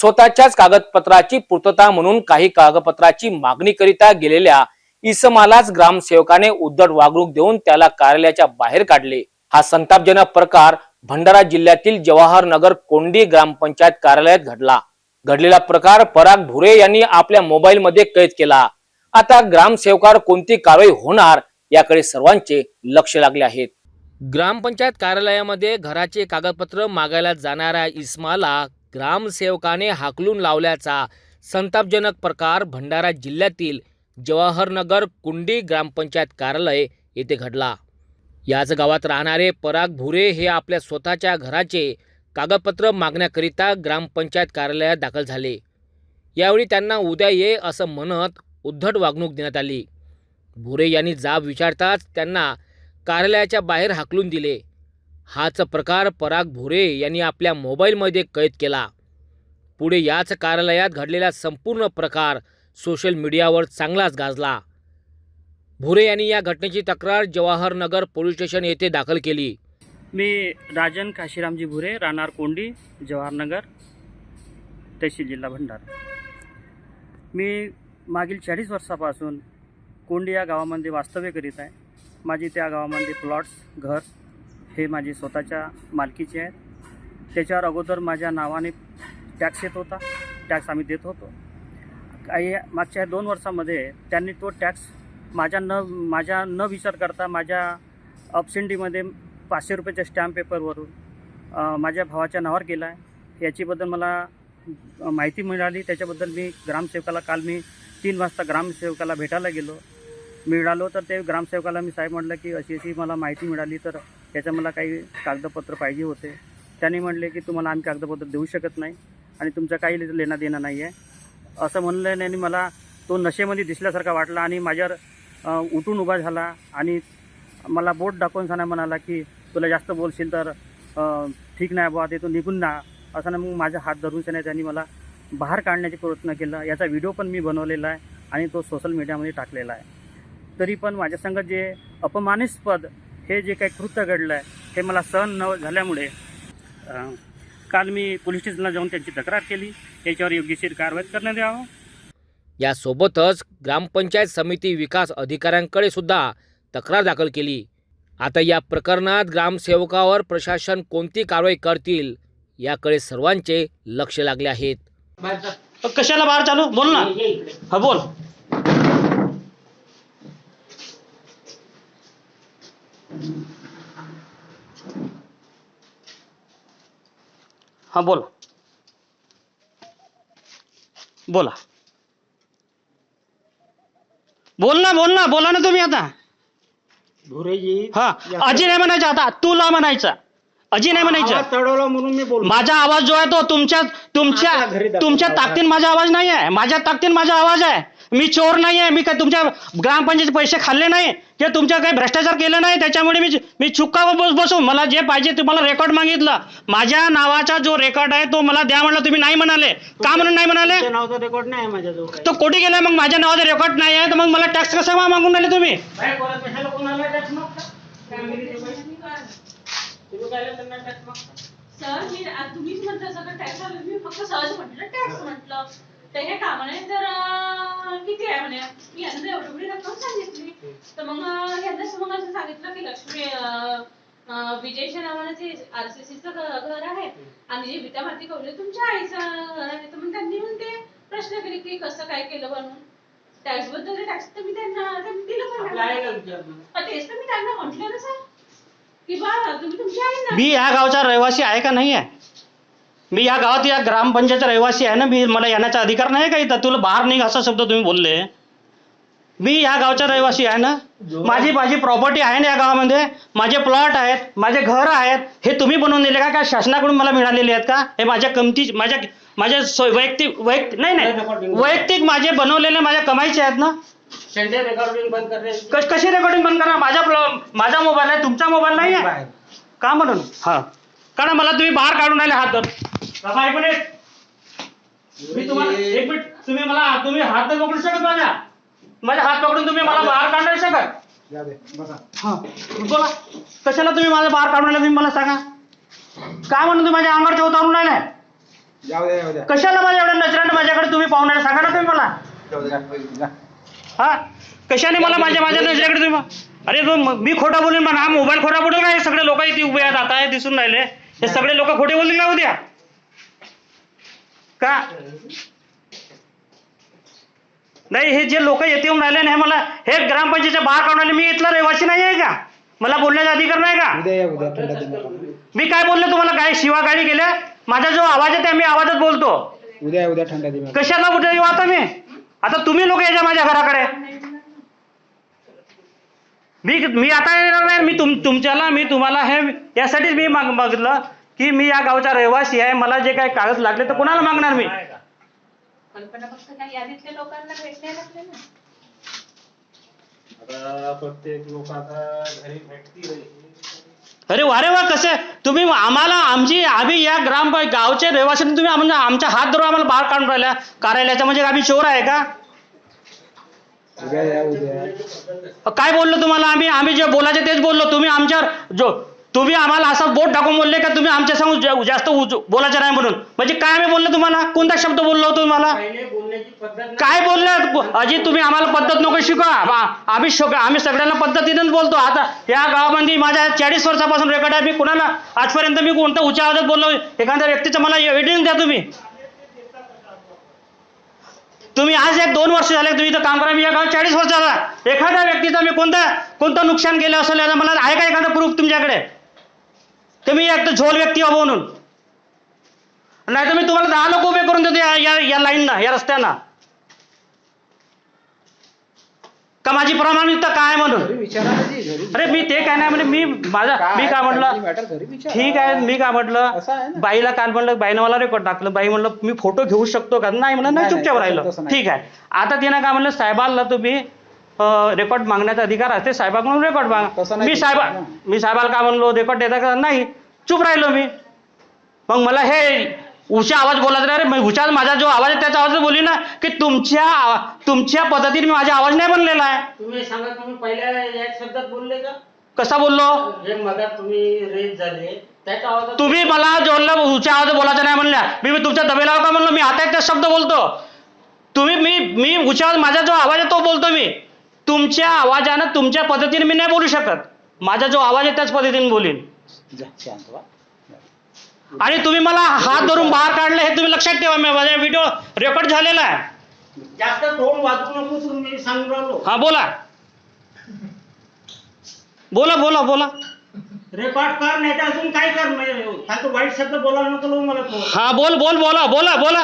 स्वतःच्याच कागदपत्राची पूर्तता म्हणून काही कागदपत्राची मागणी करिता गेलेल्या इसमालाच ग्रामसेवकाने उद्धट वागणूक देऊन त्याला कार्यालयाच्या बाहेर काढले. हा संतापजनक प्रकार भंडारा जिल्ह्यातील जवाहर नगर कोंडी ग्रामपंचायत कार्यालयात घडला. घडलेला प्रकार पराग भुरे यांनी आपल्या मोबाईल मध्ये कैद केला. आता ग्रामसेवकावर कोणती कारवाई होणार याकडे सर्वांचे लक्ष लागले आहेत. ग्रामपंचायत कार्यालयामध्ये घराचे कागदपत्र मागायला जाणाऱ्या इस्माला ग्रामसेवकाने हाकलून लावल्याचा संतापजनक प्रकार भंडारा जिल्ह्यातील जवाहरनगर कुंडी ग्रामपंचायत कार्यालय येथे घडला. याच गावात राहणारे पराग भुरे हे आपल्या स्वतःच्या घराचे कागदपत्र मागण्याकरिता ग्रामपंचायत कार्यालयात दाखल झाले. यावेळी त्यांना उद्या ये असं म्हणत उद्धट वागणूक देण्यात आली. भुरे यांनी जाब विचारताच त्यांना कार्यालयाच्या बाहेर हाकलून दिले. हाच प्रकार पराग भुरे यांनी आपल्या मोबाईलमध्ये कैद केला. पुढे याच कार्यालयात घडलेला संपूर्ण प्रकार सोशल मीडियावर चांगलाच गाजला. भुरे यांनी या घटनेची तक्रार जवाहरनगर पोलीस स्टेशन येथे दाखल केली. मी राजन काशीरामजी भुरे राहणार कोंडी जवाहरनगर तहसील जिल्हा भंडारा. मी मागील चाळीस वर्षापासून कोंडी या गावामध्ये वास्तव्य करीत आहे. माझी त्या गावामध्ये प्लॉट्स घर हे माझे स्वतःच्या मालकीचे आहेत. त्याच्यावर अगोदर माझ्या नावाने टॅक्स येत होता. टॅक्स आम्ही देत होतो. काही मागच्या दोन वर्षामध्ये त्यांनी तो टॅक्स माझ्या न माझ्या न विचार करता माझ्या अपसेंडीमध्ये पाचशे रुपयाच्या स्टॅम्प पेपरवरून माझ्या भावाच्या नावावर केला आहे याचीबद्दल मला माहिती मिळाली. त्याच्याबद्दल मी ग्रामसेवकाला काल मी तीन वाजता ग्रामसेवकाला भेटायला गेलो. मिळालो तर ते ग्रामसेवकाला मी साहेब म्हटलं की अशी अशी मला माहिती मिळाली तर याचं मला काही कागदपत्र पाहिजे होते. त्याने म्हणले की तुम्हाला आम्ही कागदपत्र देऊ शकत नाही आणि तुमचं काही लेणं देणं नाही आहे असं म्हणल्याने मला तो नशेमध्ये दिसल्यासारखा वाटला आणि माझ्यावर उठून उभा झाला आणि मला बोट दाखवून सांगा म्हणाला की तुला जास्त बोलशील तर ठीक नाही बुवा ते तू निघून ना असं ना मग माझा हात धरून त्याने त्यांनी मला बाहेर काढण्याचा प्रयत्न केला. याचा व्हिडिओ पण मी बनवलेला आहे आणि तो सोशल मीडियामध्ये टाकलेला आहे. तरी पण माझ्यासंग जे अपमानास्पद हे जे काही कृत्य घडलं आहे हे मला सहन न झाल्यामुळे काल मी पोलीस स्टेशनला जाऊन त्यांची तक्रार केली. याच्यावर योग्यशीर कारवाई करण्यात यावं. यासोबतच ग्रामपंचायत समिती विकास अधिकाऱ्यांकडे सुद्धा तक्रार दाखल केली. आता या प्रकरणात ग्रामसेवकावर प्रशासन कोणती कारवाई करतील याकडे सर्वांचे लक्ष लागले आहेत. कशाला बाहेर चालू? बोल ना. हा बोल. हा बोल. बोला. बोल ना बोल ना बोला ना तुम्ही आता. हा अजी नाही म्हणायचं आता तुला म्हणायचं. अजी नाही म्हणायचं. आवाज चढवला म्हणून मी बोललो. माझा आवाज जो आहे तो तुमच्या तुमच्या आता घरी दाखव. तुमच्या ताकदीन माझा आवाज नाही आहे. माझ्या ताकदीन माझा आवाज आहे. मी चोर नाही आहे मी काय तुमच्या ग्रामपंचायत पैसे खाल्ले नाही? किंवा तुमच्या काही भ्रष्टाचार केले नाही? त्याच्यामुळे मी मी चुक्का बस बसू मला जे पाहिजे तुम्हाला रेकॉर्ड मागितलं. माझ्या नावाचा जो रेकॉर्ड आहे तो मला द्या म्हणलं तुम्ही नाही म्हणाले. का म्हणून नाही म्हणाले? नावाचा रेकॉर्ड नाही काही. तो कोटी गेला मग? माझ्या नावाचा रेकॉर्ड नाही आहे तर मग मला टॅक्स कसा मा- मागून राहिले तुम्ही? ते? सर मी आ- तुम्हीच म्हटलं सगळं टॅक्स आलं. मी फक्त सहज म्हटलं टॅक्स म्हटलं. तर हे का म्हणे तर अं, किती आहे म्हणे मी यांना एवढी एवढी रक्कम सांगितली तर मग अं, यांनाच मग असं सांगितलं की लक्ष्मी अं, अं, विजयच्या नावानं ते आरसीसीचं घर आहे आणि जे विद्या भारती कवले तुमच्या आईचं घर आहे. तर मग त्यांनी मग ते प्रश्न केले की कसं काय केलं म्हणून टॅक्सबद्दल टॅक्स तर मी त्यांना त्यांनी दिलं पण नाही. तेच तर मी त्यांना म्हटलं ना सर की बा तुम्ही तुमच्या आईंना मी या गावचा रहिवासी आहे का नाही आहे मी या गावात या ग्रामपंचायतचा रहिवासी आहे ना? मी मला येण्याचा अधिकार नाही का इथं? तुला बाहेर निघ असा शब्द तुम्ही बोलले. मी या गावचा रहिवासी आहे ना? माझी माझी प्रॉपर्टी आहे ना या गावामध्ये? माझे प्लॉट आहेत माझे घर आहेत हे तुम्ही बनवून दिले का? का शासनाकडून मला मिळालेले आहेत का? हे माझ्या कमती माझ्या माझ्या सोय- वैयक्तिक वैयक्तिक नाही नाही. वैयक्तिक माझे बनवलेले माझ्या कमाईचे आहेत ना? बंद करणे. कश कशी रेकॉर्डिंग बंद करा? माझा प्ल- माझा मोबाईल आहे तुमचा मोबाईल नाही आहे. का म्हणून? हा. कारण मला तुम्ही बाहेर काढून आले हात बाबा एक मी तुम्हाला एक मिनिट तुम्ही मला तुम्ही हात नाही पकडू शकत माझ्या. माझ्या हात पकडून तुम्ही मला बाहेर काढू नाही शकत या बे, बसा. हा बोला. कशाला तुम्ही माझ्या बाहेर काढून तुम्ही मला सांगा. काय म्हणून तुम्ही माझ्या उतारून राहिले? जाऊ द्या जाऊ द्या कशाला मला एवढं नजरानं माझ्याकडे तुम्ही पाहुण्याला सांगा ना तुम्ही मला. जाऊ द्या जा. हा? कशाने मला माझ्या माझ्या नजरेकडे तुम्ही अरे तो म- मी खोटा बोलून म्हणा. हा मोबाईल खोटा बोलून काय सगळे लोक इथे उभे आहेत आता हे दिसून राहिले. हे सगळे लोक खोटे बोलले का उद्या? का? नाही हे जे लोक येते येऊन राहिले ना हे मला हे ग्रामपंचायतीच्या बाहेर काढून मी इथला रहिवासी नाही आहे का? मला बोलण्याचा अधिकार नाही का? उद्या या उद्या. मी काय बोललो तुम्हाला? काय शिवा गाडी केल्या माझा जो आवाज आहे ते मी आवाजात बोलतो. उद्या या उद्या थंडा. कशाला कुठे येऊ आता मी? आता तुम्ही लोक यायच्या माझ्या घराकडे. मी मी आता येणार नाही मी तुम तुमच्याला मी तुम्हाला हे यासाठीच मी माग मागितलं की मी या गावचा रहिवासी आहे. मला जे काही कागद लागले तर कोणाला मागणार मी? कल्पना फक्त काय यादीतल्या लोकांना भेटणे लागले ना. आता प्रत्येक लोक आता घरी भेटतील. अरे वारे वा कसं? तुम्ही आम्हाला आमची आम्ही या ग्राम गावचे रहिवासी तुम्ही म्हणजे आमच्या हात धरून आम्हाला बाहेर काढून राहिल्या कार्यालयाच्या म्हणजे आम्ही चोर आहे का? काय बोललो तुम्हाला आम्ही? आम्ही जे बोलायचे तेच बोललो. तुम्ही आमच्यावर जो तुम्ही आम्हाला असं बोट टाकून बोलले का तुम्ही आमच्यासमोर जास्त बोलायचं नाही म्हणून? म्हणजे काय आम्ही बोललो तुम्हाला? कोणता शब्द बोललो होतो तुम्हाला? काय बोलले? अजित तुम्ही आम्हाला पद्धत नको शिकवा. आ- आम्ही शिक आम्ही सगळ्यांना पद्धतीनेच बोलतो. आता या गावामध्ये माझ्या चाळीस वर्षापासून रेकॉर्ड आहे. मी कुणाला आजपर्यंत मी कोणत्या उच्च आवाजात बोललो? एखाद्या व्यक्तीचं मला एव्हिडन्स द्या तुम्ही. तुम्ही आज एक दोन वर्ष झाले तुम्ही इथं काम करा. मी या गावात चाळीस वर्ष झाला. एखाद्या व्यक्तीचं मी कोणतं कोणतं नुकसान केलं असेल मला आहे का एखादा प्रूफ तुमच्याकडे? तुम्ही एक तर झोल व्यक्ती हवं म्हणून. नाही तर मी तुम्हाला दहा लोक उभे करून देतो या या, या लाईनना या रस्त्याना. का माझी प्रामाणिकता काय म्हणून? ना अरे मी ते काय नाही म्हणजे मी माझा मी काय म्हटलं? ठीक आहे मी काय म्हटलं? ना. बाईला काल म्हणलं बाईनं मला रेकॉर्ड टाकलं. बाई म्हणलं मी फोटो घेऊ शकतो का? नाही म्हणलं नाही चुपचाप राहिलं. ठीक आहे. आता तिनं काय म्हणलं साहेबाला तुम्ही रेकॉर्ड मागण्याचा अधिकार असते. साहेबाकडून रेकॉर्ड मागा मी साहेबा. मी साहेबाला काय म्हणलो? रेकॉर्ड देता का? नाही. चुप राहिलो मी. मग मला हे उशा आवाज बोलायचा नाही. रे मी उशा माझा जो आवाज आहे त्याचा आवाज बोली ना की तुमच्या तुमच्या पद्धतीने मी माझा आवाज नाही बनलेला आहे. तुम्ही सांगा तुम्ही पहिल्या या शब्दात बोलले का? कसा बोललो? जे मगात तुम्ही रेज झाले. त्याच्या आवाजात तुम्ही मला जोडलं उच्च आवाज बोलायचं नाही म्हणल्या. मी मी तुमच्या दबेला का म्हणलो? मी आता एक शब्द बोलतो. तुम्ही मी मी उच्च आवाज माझा जो आवाज आहे तो बोलतो मी. तुमच्या आवाजानं तुमच्या पद्धतीने मी नाही बोलू शकत. माझा जो आवाज आहे त्याच पद्धतीने बोलीन. जा शांत व्हा. आणि तुम्ही मला हात धरून बाहेर काढले हे तुम्ही लक्षात ठेवा. मी माझा व्हिडिओ रेकॉर्ड झालेला आहे. जास्त तोंड वाजवू नको तुम्ही सांगून राहिलो. हा बोला. बोला बोला बोला. रेकॉर्ड कर नाही तर अजून काय कर? म्हणजे वाईट शब्द बोलायला नको मला हा बोल बोल बोला बोला बोला.